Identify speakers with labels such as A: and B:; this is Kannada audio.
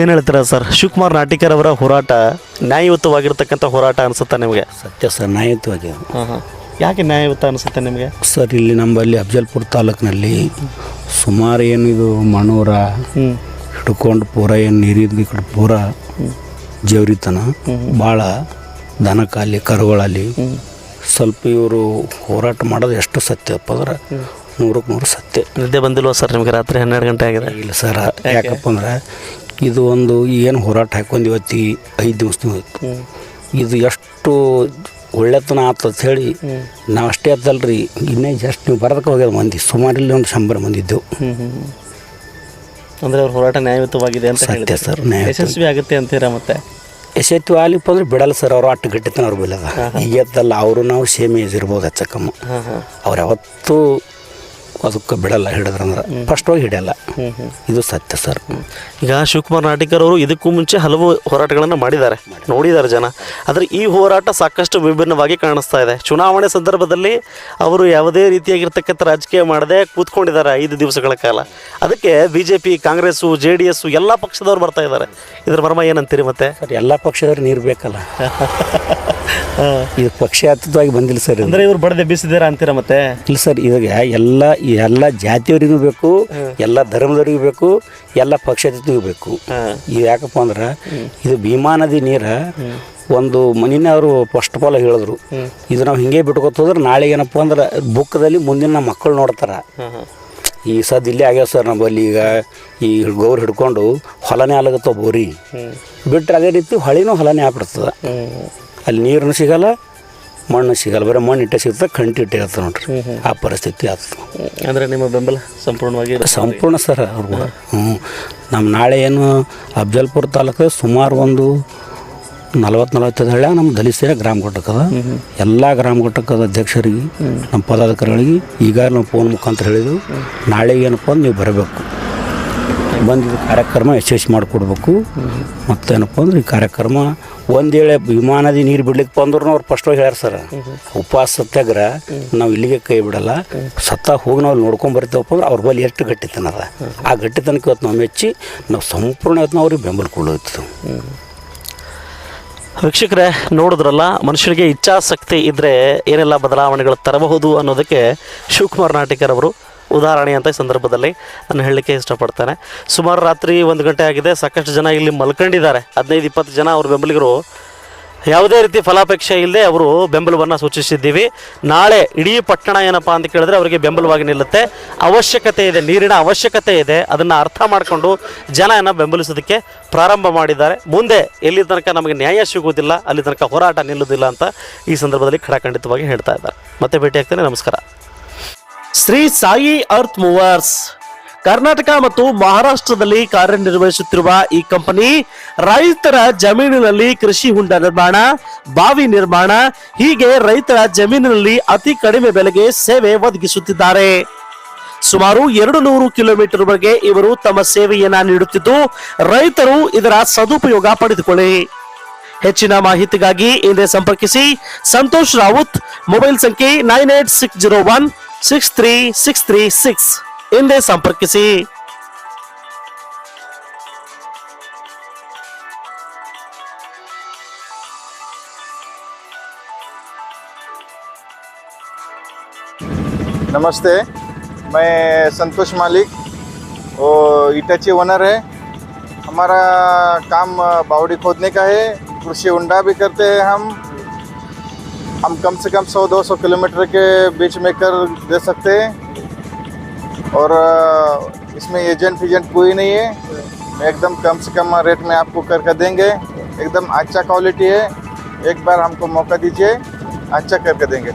A: ಏನು ಹೇಳ್ತೀರಾ ಸರ್? ಶಿವಕುಮಾರ್ ನಾಟಿಕರ್ ಅವರ ಹೋರಾಟ ನ್ಯಾಯಯುತವಾಗಿರ್ತಕ್ಕಂಥ ಹೋರಾಟ ಅನಿಸುತ್ತಾ ನಿಮಗೆ?
B: ಸತ್ಯ ಸರ್ ನ್ಯಾಯಯುತವಾಗಿ.
A: ಯಾಕೆ ನ್ಯಾಯಯುತ ಅನಿಸುತ್ತೆ ನಿಮಗೆ?
B: ಸರ್ ಇಲ್ಲಿ ನಮ್ಮಲ್ಲಿ ಅಫಜಲ್ಪುರ ತಾಲೂಕಿನಲ್ಲಿ ಸುಮಾರು ಏನು ಇದು ಮಣೂರ ಹಿಡ್ಕೊಂಡು ಪೂರ ಏನು ನೀರಿದ್ದು ಈ ಕಡೆ ಪೂರ ಜೇವ್ರಿತನ ಭಾಳ ದನಕಾಲಿ ಕರುಗಳಲ್ಲಿ ಸ್ವಲ್ಪ ಇವರು ಹೋರಾಟ ಮಾಡೋದು ಎಷ್ಟು ಸತ್ಯಪ್ಪ ಅಂದ್ರೆ ನೂರಕ್ಕೆ ನೂರು ಸತ್ಯ.
A: ನಿದ್ದೆ ಬಂದಿಲ್ವಾ ಸರ್ ನಿಮಗೆ? ರಾತ್ರಿ ಹನ್ನೆರಡು ಗಂಟೆ ಆಗಿದೆ.
B: ಇಲ್ಲ ಸರ್ ಯಾಕಪ್ಪ ಅಂದ್ರೆ ಇದು ಒಂದು ಏನು ಹೋರಾಟ ಹಾಕೊಂಡು ಇವತ್ತಿ ಐದು ದಿವಸ ಇದು ಎಷ್ಟು ಒಳ್ಳೆತನ ಆತಂತ ಹೇಳಿ ನಾವು ಅಷ್ಟೇ ಆತಲ್ರಿ ಇನ್ನೇ ಜಸ್ಟ್ ನೀವು ಬರೋದಕ್ಕೆ ಹೋಗ್ಯದ ಮಂದಿ. ಸುಮಾರು ಇಲ್ಲಿ ಒಂದು ಶಂಬರ ಮಂದಿ ಇದ್ದೆವು.
A: ಹ್ಞೂ ಹ್ಞೂ ಅಂದರೆ ಅವ್ರ ಹೋರಾಟ ನ್ಯಾಯಯುತವಾಗಿದೆ ಅಂತ
B: ಸತ್ಯ ಸರ್ ನ್ಯಾಯ
A: ಯಶಸ್ವಿ ಆಗುತ್ತೆ ಅಂತೀರಾ ಮತ್ತೆ?
B: ಯಶಸ್ವಿ ಆಲಿಪ್ಪ ಅಂದ್ರೆ ಬಿಡಲ್ಲ ಸರ್ ಅವರು ಅಟ್ಟು ಗಟ್ಟಿತನ ಅವ್ರು ಬಿಲ್ಲದ ಈಗ ಎದ್ದಲ್ಲ ಅವರು ನಾವು ಸೇಮ್ ಏಜ್ ಇರ್ಬೋದು ಹೆಚ್ಚಕ್ಕಮ್ಮ ಅವ್ರು ಯಾವತ್ತೂ ಅದಕ್ಕೆ ಬಿಡಲ್ಲ ಹಿಡಿದ್ರಂದ್ರೆ ಫಸ್ಟ್ ಹೋಗಿ ಹಿಡಿಯಲ್ಲ. ಇದು ಸತ್ಯ ಸರ್
A: ಈಗ ಶಿವಕುಮಾರ್ ನಾಟಿಕರ್ ಅವರು ಇದಕ್ಕೂ ಮುಂಚೆ ಹಲವು ಹೋರಾಟಗಳನ್ನು ಮಾಡಿದ್ದಾರೆ. ನೋಡಿದ್ದಾರೆ ಜನ. ಆದರೆ ಈ ಹೋರಾಟ ಸಾಕಷ್ಟು ವಿಭಿನ್ನವಾಗಿ ಕಾಣಿಸ್ತಾ ಇದೆ. ಚುನಾವಣೆ ಸಂದರ್ಭದಲ್ಲಿ ಅವರು ಯಾವುದೇ ರೀತಿಯಾಗಿರ್ತಕ್ಕಂಥ ರಾಜಕೀಯ ಮಾಡದೆ ಕೂತ್ಕೊಂಡಿದ್ದಾರೆ ಐದು ದಿವಸಗಳ ಕಾಲ. ಅದಕ್ಕೆ B J P Congress J D S ಎಲ್ಲ ಪಕ್ಷದವ್ರು ಬರ್ತಾ ಇದ್ದಾರೆ. ಇದ್ರ ಮರ್ಮ ಏನಂತೀರಿ ಮತ್ತೆ?
B: ಸರ್ ಎಲ್ಲ ಪಕ್ಷದವ್ರು ನೀರು ಬೇಕಲ್ಲ. ಇದು ಪಕ್ಷಾತೀತವಾಗಿ ಬಂದಿಲ್ಲ ಸರ್.
A: ಅಂದರೆ ಇವ್ರು ಬಡದೆ ಬೀಸಿದ್ದೀರಾ ಅಂತೀರಾ ಮತ್ತೆ?
B: ಇಲ್ಲ ಸರ್ ಇವಾಗ ಎಲ್ಲ ಎಲ್ಲ ಜಾತಿಯವರಿಗೂ ಬೇಕು ಎಲ್ಲ ಧರ್ಮದವ್ರಿಗೂ ಬೇಕು ಎಲ್ಲ ಪಕ್ಷದಿಗೂ ಬೇಕು. ಇದು ಯಾಕಪ್ಪ ಅಂದ್ರೆ ಇದು ಭೀಮಾ ನದಿ ನೀರ ಒಂದು ಮನಿನ ಅವರು ಫಸ್ಟ್ ಆಫ್ ಆಲ್ ಹೇಳಿದ್ರು. ಇದು ನಾವು ಹಿಂಗೆ ಹೋದ್ರೆ ನಾಳೆ ಏನಪ್ಪ ಅಂದ್ರೆ ಬುಕ್ಕದಲ್ಲಿ ಮುಂದಿನ ನಮ್ಮ ಮಕ್ಕಳು ನೋಡ್ತಾರೆ. ಈ ಸದ್ ಇಲ್ಲೇ ಆಗ್ಯಾವ ಸರ್ ನಮ್ಮಲ್ಲಿ ಈಗ ಈ ಗೌರ್ ಹಿಡ್ಕೊಂಡು ಹೊಲನೇ ಆಲಾಗತ್ತವ ಬೋರಿ. ಬಿಟ್ಟರೆ ಅದೇ ರೀತಿ ಹೊಳಿನೂ ಹೊಲನೇ ಆಗ್ಬಿಡ್ತದೆ. ಅಲ್ಲಿ ನೀರನ್ನು ಸಿಗಲ್ಲ ಮಣ್ಣು ಸಿಗಲ್ಲ ಬರೀ ಮಣ್ಣು ಇಟ್ಟೆ ಸಿಗ್ತದೆ ಕಂಟಿ ಇಟ್ಟೆ ಇರ್ತದೆ ನೋಡ್ರಿ. ಆ ಪರಿಸ್ಥಿತಿ ಆಯ್ತು
A: ಅಂದರೆ ನಿಮ್ಮ ಬೆಂಬಲ ಸಂಪೂರ್ಣವಾಗಿ
B: ಸಂಪೂರ್ಣ ಸರ್ ಅವ್ರು ಕೂಡ. ಹ್ಞೂ ನಮ್ಮ ನಾಳೆ ಏನು ಅಫಜಲ್ಪುರ ತಾಲೂಕು ಸುಮಾರು ಒಂದು ನಲವತ್ತು ನಲವತ್ತೈದು ಹಳ್ಳ್ಯಾಗ ನಮ್ಮ ದಲಿತ ಗ್ರಾಮ ಘಟಕದ ಎಲ್ಲ ಗ್ರಾಮ ಘಟಕದ ಅಧ್ಯಕ್ಷರಿಗೆ ನಮ್ಮ ಪದಾಧಿಕಾರಿಗಳಿಗೆ ಈಗ ನಾವು ಫೋನ್ ಮುಖಾಂತರ ಹೇಳಿದ್ವಿ. ನಾಳೆ ಏನಪ್ಪ ಅಂದ್ರೆ ನೀವು ಬರಬೇಕು. ಬಂದಿದ್ದು ಕಾರ್ಯಕ್ರಮ ಯಶಸ್ವಿ ಮಾಡಿಕೊಡ್ಬೇಕು. ಮತ್ತೇನಪ್ಪ ಅಂದ್ರೆ ಈ ಕಾರ್ಯಕ್ರಮ ಒಂದು ವೇಳೆ ವಿಮಾನದಿ ನೀರು ಬಿಡ್ಲಿಕ್ಕೆ ಬಂದ್ರು ಅವ್ರು ಫಸ್ಟ್ ಹೇಳ್ಯಾರ ಸರ್ ಉಪವಾಸ ಸತ್ಯಾಗ್ರ ನಾವು ಇಲ್ಲಿಗೆ ಕೈ ಬಿಡಲ್ಲ. ಸತ್ತ ಹೋಗಿ ನಾವು ನೋಡ್ಕೊಂಡ್ ಬರ್ತೀವಪ್ಪ ಅಂದ್ರೆ ಅವ್ರ ಬಳಿ ಎಷ್ಟು ಗಟ್ಟಿತನ ಆ ಗಟ್ಟಿತನಕ್ಕೆ ಇವತ್ತು ನಾವು ಮೆಚ್ಚಿ ನಾವು ಸಂಪೂರ್ಣ ಇವತ್ತು ಅವ್ರಿಗೆ ಬೆಂಬಲ ಕೊಡೋಯ್ತು
A: ವೀಕ್ಷಕರೇ, ನೋಡಿದ್ರಲ್ಲ, ಮನುಷ್ಯರಿಗೆ ಇಚ್ಛಾಸಕ್ತಿ ಇದ್ದರೆ ಏನೆಲ್ಲ ಬದಲಾವಣೆಗಳು ತರಬಹುದು ಅನ್ನೋದಕ್ಕೆ ಶಿವಕುಮಾರ್ ನಾಟಿಕರ್ ಅವರು ಉದಾಹರಣೆ ಅಂತ ಈ ಸಂದರ್ಭದಲ್ಲಿ ನಾನು ಹೇಳಲಿಕ್ಕೆ ಇಷ್ಟಪಡ್ತೇನೆ. ಸುಮಾರು ರಾತ್ರಿ ಒಂದು ಗಂಟೆ ಆಗಿದೆ, ಸಾಕಷ್ಟು ಜನ ಇಲ್ಲಿ ಮಲ್ಕೊಂಡಿದ್ದಾರೆ. ಹದಿನೈದು, ಇಪ್ಪತ್ತು ಜನ ಅವರು ಬೆಂಬಲಿಗರು. ಯಾವುದೇ ರೀತಿ ಫಲಾಪೇಕ್ಷೆ ಇಲ್ಲದೆ ಅವರು ಬೆಂಬಲವನ್ನು ಸೂಚಿಸಿದ್ದೀವಿ. ನಾಳೆ ಇಡೀ ಪಟ್ಟಣ ಏನಪ್ಪ ಅಂತ ಕೇಳಿದ್ರೆ ಅವರಿಗೆ ಬೆಂಬಲವಾಗಿ ನಿಲ್ಲುತ್ತೆ. ಅವಶ್ಯಕತೆ ಇದೆ, ನೀರಿನ ಅವಶ್ಯಕತೆ ಇದೆ. ಅದನ್ನು ಅರ್ಥ ಮಾಡಿಕೊಂಡು ಜನ ಏನ ಬೆಂಬಲಿಸೋದಕ್ಕೆ ಪ್ರಾರಂಭ ಮಾಡಿದ್ದಾರೆ. ಮುಂದೆ ಎಲ್ಲಿ ತನಕ ನಮಗೆ ನ್ಯಾಯ ಸಿಗುವುದಿಲ್ಲ, ಅಲ್ಲಿ ತನಕ ಹೋರಾಟ ನಿಲ್ಲುವುದಿಲ್ಲ ಅಂತ ಈ ಸಂದರ್ಭದಲ್ಲಿ ಖಡಾಖಂಡಿತವಾಗಿ ಹೇಳ್ತಾ ಇದ್ದಾರೆ. ಮತ್ತೆ ಭೇಟಿ ಆಗ್ತೇನೆ. ನಮಸ್ಕಾರ. Shri Sai earth movers. Karnataka ಮತ್ತು ಮಹಾರಾಷ್ಟ್ರದಲ್ಲಿ ಕಾರ್ಯನಿರ್ವಹಿಸುತ್ತಿರುವ ಈ ಕಂಪನಿ ರೈತರ ಜಮೀನಿನಲ್ಲಿ ಕೃಷಿ ಹುಂಡ ನಿರ್ಮಾಣ, ಬಾವಿ ನಿರ್ಮಾಣ, ಹೀಗೆ ರೈತರ ಜಮೀನಿನಲ್ಲಿ ಅತಿ ಕಡಿಮೆ ಬೆಲೆಗೆ ಸೇವೆ ಒದಗಿಸುತ್ತಿದ್ದಾರೆ. ಸುಮಾರು ಎರಡು ನೂರು ಕಿಲೋಮೀಟರ್ ವರೆಗೆ ಇವರು ತಮ್ಮ ಸೇವೆಯನ್ನ ನೀಡುತ್ತಿದ್ದು, ರೈತರು ಇದರ ಸದುಪಯೋಗ ಪಡೆದುಕೊಳ್ಳಿ. ಹೆಚ್ಚಿನ ಮಾಹಿತಿಗಾಗಿ ಇಂದೇ ಸಂಪರ್ಕಿಸಿ, ಸಂತೋಷ್ ರಾವುತ್, ಮೊಬೈಲ್ ಸಂಖ್ಯೆ nine eight six zero one six three six three six ಹಿಂದೆ ಸಂಪರ್ಕಿಸಿ
C: नमस्ते मैं संतोष मालिक वो इटाची ओनर है हमारा काम बावड़ी खोदने का है कृषि उंडा भी करते हैं हम हम कम से कम 100-200 किलोमीटर के बीच में कर दे सकते हैं। और इसमें एजेंट फिजेंट कोई नहीं है। एकदम कम से कम रेट में आपको कर कर देंगे। एकदम अच्छा क्वालिटी है। एक बार हमको मौका दीजिए अच्छा करके देंगे।